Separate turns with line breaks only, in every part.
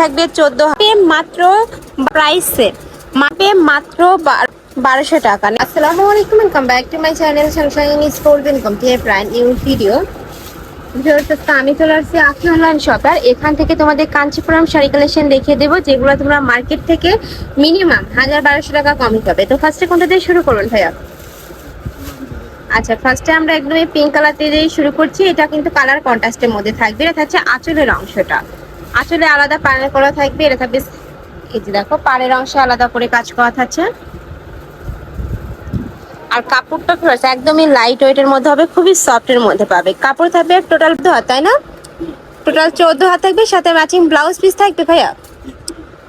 থাকবে চোদ্দ মাত্র প্রাইসে মাপে মাত্র বারোশো টাকা। আসসালামু আলাইকুম welcome back to my channel sport welcome to a prime new video আমি চলে আসছি আখি অনলাইন শপ আর এখান থেকে তোমাদের কাঞ্চিপুরম শাড়ি কালেকশন দেখিয়ে দেবো, যেগুলো তোমরা মার্কেট থেকে মিনিমাম হাজার বারোশো টাকা কমই পাবে। তো ফার্স্টে কোনটা দিয়ে শুরু করুন ভাইয়া? আচ্ছা ফার্স্টে আমরা একদমই পিঙ্ক কালার দিয়ে শুরু করছি। এটা কিন্তু কালার কন্ট্রাস্টের মধ্যে থাকবে। এটা থাকছে আঁচলের অংশটা। আঁচলে আলাদা প্যানেল করা থাকবে, এটা থাকবে এই যে দেখো, পাড়ের অংশে আলাদা করে কাজ করা থাকছে। আর কাপড়টা ফ্রেশ একদমই লাইট ওয়েটের মধ্যে হবে, খুবই সফটের মধ্যে পাবে। কাপড় থাকবে টোটাল হাত, তাই না? টোটাল চোদ্দ হাত থাকবে, সাথে ম্যাচিং ব্লাউজ পিস থাকবে ভাইয়া।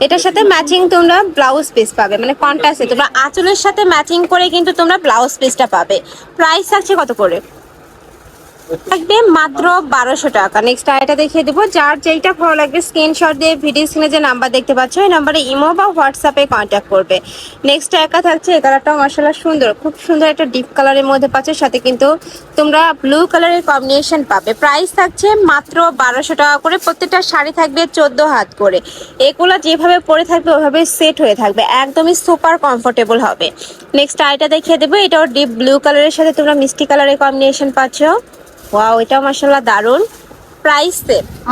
এটার সাথে ম্যাচিং তোমরা ব্লাউজ পিস পাবে মানে কন্ট্রাস্টে তোমরা আঁচলের সাথে ম্যাচিং করে কিন্তু তোমরা ব্লাউজ পিসটা পাবে। প্রাইস থাকছে কত করে? থাকবে মাত্র বারোশো টাকা। নেক্সট আইটা দেখিয়ে দেবো। যার যেইটা ভালো লাগবে স্ক্রিনশট দিয়ে ভিডিও স্ক্রিনে যে নাম্বার দেখতে পাচ্ছ এই নাম্বারে ইমো বা হোয়াটসঅ্যাপে কন্ট্যাক্ট করবে। নেক্সট একা থাকছে, এই কালারটা মশলা সুন্দর। খুব সুন্দর একটা ডিপ কালারের মধ্যে পাচ্ছ, সাথে কিন্তু তোমরা ব্লু কালারের কম্বিনেশন পাবে। প্রাইস থাকছে মাত্র বারোশো টাকা করে, প্রত্যেকটা শাড়ি থাকবে চোদ্দ হাত করে। এগুলো যেভাবে পরে থাকবে, ওভাবে সেট হয়ে থাকবে। একদমই সুপার কমফোর্টেবল হবে। নেক্সট আইটা দেখিয়ে দেবো, এটাও ডিপ ব্লু কালারের সাথে তোমরা মিষ্টি কালারের কম্বিনেশন পাচ্ছ। ওয়াও এটা মাসাল্লাহ দারুণ প্রাইস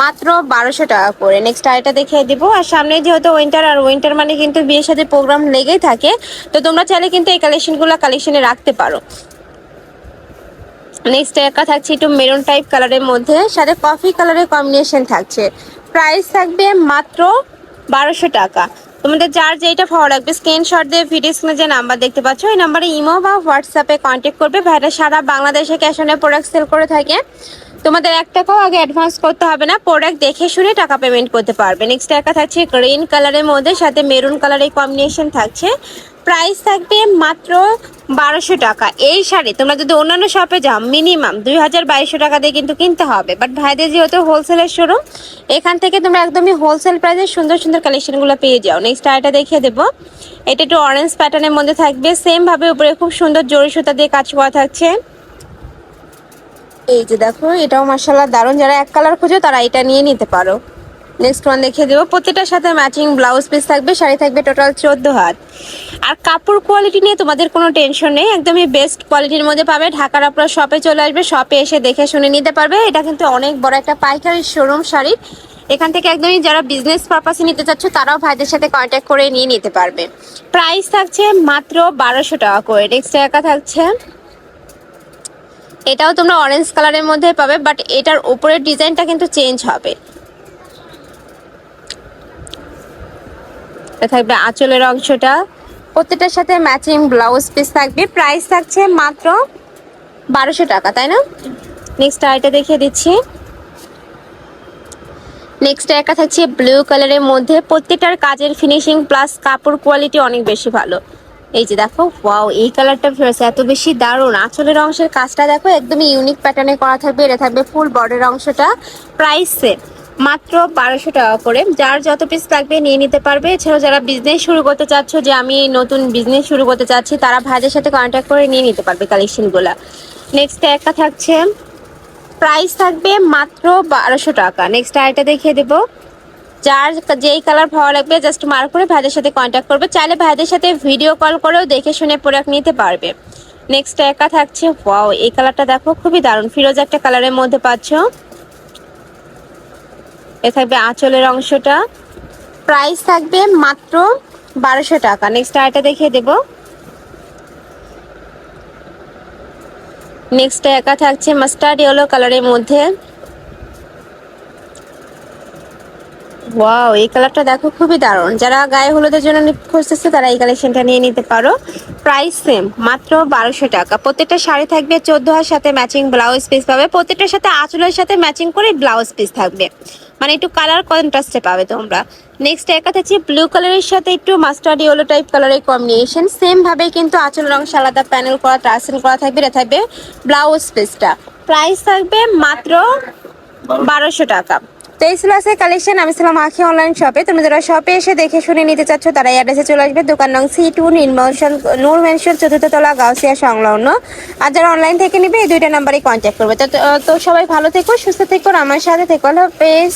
মাত্র বারোশো টাকা করে। নেক্সট আরেকটা দেখিয়ে দিব। আর সামনে যেহেতু উইন্টার আর উইন্টার মানে কিন্তু বিয়ের সাথে প্রোগ্রাম লেগেই থাকে, তো তোমরা চাইলে কিন্তু এই কালেকশনগুলো কালেকশনে রাখতে পারো। নেক্সট একা থাকছে একটু মেরুন টাইপ কালারের মধ্যে, সাথে কফি কালারের কম্বিনেশন থাকছে। প্রাইস থাকবে মাত্র বারোশো টাকা। তোমাদের যার যেটা ভালো লাগবে স্ক্রিনশট দিয়ে ভিডিও স্ক্রিনে যে নাম্বার দেখতে পাচ্ছ, ওই নাম্বারে ইমো বা হোয়াটসঅ্যাপে কন্ট্যাক্ট করবে। ভাইরা সারা বাংলাদেশে ক্যাশ অনে প্রোডাক্ট সেল করে থাকে। তোমাদের এক টাকাও আগে অ্যাডভান্স করতে হবে না প্রোডাক্ট দেখে শুনে টাকা পেমেন্ট করতে পারবে। নেক্সট একা থাকছে গ্রিন কালারের মধ্যে, সাথে মেরুন কালারের কম্বিনেশন থাকছে। প্রাইস থাকবে মাত্র বারোশো টাকা। এই শাড়ি তোমরা যদি অন্যান্য শপে যাও মিনিমাম দুই হাজার বাইশশো টাকা দিয়ে কিন্তু কিনতে হবে। বাট ভাইদের যেহেতু হোলসেলের শোরুম এখান থেকে তোমরা একদমই হোলসেল প্রাইসে সুন্দর সুন্দর কালেকশনগুলো পেয়ে যাও। নেক্সট আরেকটা দেখিয়ে দেবো। এটা একটু অরেঞ্জ প্যাটার্নের মধ্যে থাকবে। সেমভাবে উপরে খুব সুন্দর জরি সুতা দিয়ে কাজ করা থাকছে। এই যে দেখো, এটাও মার্শাল্লাহ দারুণ। যারা এক কালার খোঁজো, তারা এটা নিয়ে নিতে পারো। নেক্সট ওয়ান দেখিয়ে দেবো। প্রত্যেকটার সাথে ম্যাচিং ব্লাউজ পিস থাকবে, শাড়ি থাকবে টোটাল চোদ্দ হাত। আর কাপড় কোয়ালিটি নিয়ে তোমাদের কোনো টেনশন নেই, একদমই বেস্ট কোয়ালিটির মধ্যে পাবে। ঢাকার আপনারা শপে চলে আসবে শপে এসে দেখে শুনে নিতে পারবে। এটা কিন্তু অনেক বড় একটা পাইকারি শোরুম শাড়ি। এখান থেকে একদমই যারা বিজনেস পারপাসে নিতে চাচ্ছ, তারাও ভাইদের সাথে কন্ট্যাক্ট করে নিয়ে নিতে পারবে। প্রাইস থাকছে মাত্র বারোশো টাকা করে। নেক্সট একা থাকছে। এটাও তোমরা অরেঞ্জ কালারের মধ্যে পাবে বাট এটার উপরের ডিজাইনটা কিন্তু চেঞ্জ হবে। থাকবে আঁচলের অংশটা। প্রত্যেকটার সাথে ম্যাচিং ব্লাউজ পিস থাকবে। প্রাইস থাকছে মাত্র বারোশো টাকা, তাই না? নেক্সট আইটা দেখিয়ে দিচ্ছি। নেক্সট একা থাকছে ব্লু কালারের মধ্যে। প্রত্যেকটার কাজের ফিনিশিং প্লাস কাপড় কোয়ালিটি অনেক বেশি ভালো। এই যে দেখো ওয়াও এই কালারটা ফেরছে এত বেশি দারুণ। আঁচলের অংশের কাজটা দেখো, একদমই ইউনিক প্যাটার্নে করা থাকবে। এটা থাকবে ফুল বর্ডার অংশটা। প্রাইস সেম মাত্র বারোশো টাকা করে। যার যত পিস লাগবে নিয়ে নিতে পারবে। এছাড়াও যারা বিজনেস শুরু করতে চাচ্ছ, যে আমি নতুন বিজনেস শুরু করতে চাচ্ছি, তারা ভাইদের সাথে কন্ট্যাক্ট করে নিয়ে নিতে পারবে কালেকশনগুলো নেক্সট একা থাকছে। প্রাইস থাকবে মাত্র বারোশো টাকা। নেক্সট আরেকটা দেখিয়ে দেবো। যার যেই কালার ভালো লাগবে জাস্ট মার্ক করে ভাইদের সাথে কন্ট্যাক্ট করবে। চাইলে ভাইদের সাথে ভিডিও কল করেও দেখে শুনে প্রোডাক্ট নিতে পারবে। নেক্সট একা থাকছে ওয়াও এই কালারটা দেখো, খুবই দারুণ। ফিরোজ একটা কালারের মধ্যে পাচ্ছ। এ থাকবে আঁচলের অংশটা। প্রাইস থাকবে মাত্র বারোশো টাকা। নেক্সট আয়টা দেখিয়ে দেব। নেক্সট একা থাকছে মাস্টার্ড ইয়েলো কালারের মধ্যে। ওয়াও এই কালারটা দেখো খুবই দারুণ। যারা গায়ে হলুদের জন্য খুঁজতেছে, তারা এই কালেকশনটা নিয়ে নিতে পারো। প্রাইস সেম মাত্র বারোশো টাকা। প্রত্যেকটা শাড়ি থাকবে চোদ্দ হার সাথে ম্যাচিং ব্লাউজ পিস পাবে। প্রত্যেকটার সাথে আঁচলের সাথে ম্যাচিং করে ব্লাউজ পিস থাকবে। মানে একটু কালার কন্ট্রাস্টে পাবে তোমরা। নেক্সট একা থাকছে ব্লু কালারের সাথে একটু মাস্টার্ড ইয়েলো টাইপ কালারের কম্বিনেশন সেম ভাবে কিন্তু আঁচলের অংশ আলাদা প্যানেল করা টার্সেল করা থাকবে। এটা থাকবে ব্লাউজ পিসটা প্রাইস থাকবে মাত্র বারোশো টাকা। তো এই ছিল আছে কালেকশন আমি ছিলাম আখি অনলাইন শপে তুমি যারা শপে এসে দেখে শুনে নিতে চাচ্ছ, তারা অ্যাড্রেসে চলে আসবে। দোকান নং সি টু নির্মলশন নূর মেনশন চতুর্থ তলা, গাউসিয়া সংলগ্ন। আর যারা অনলাইন থেকে নিবে, এই দুইটা নাম্বারে কন্ট্যাক্ট করবে। তো তো সবাই ভালো থেকো, সুস্থ থেকো, আমার সাথে থেকো। আল্লাহ পেজ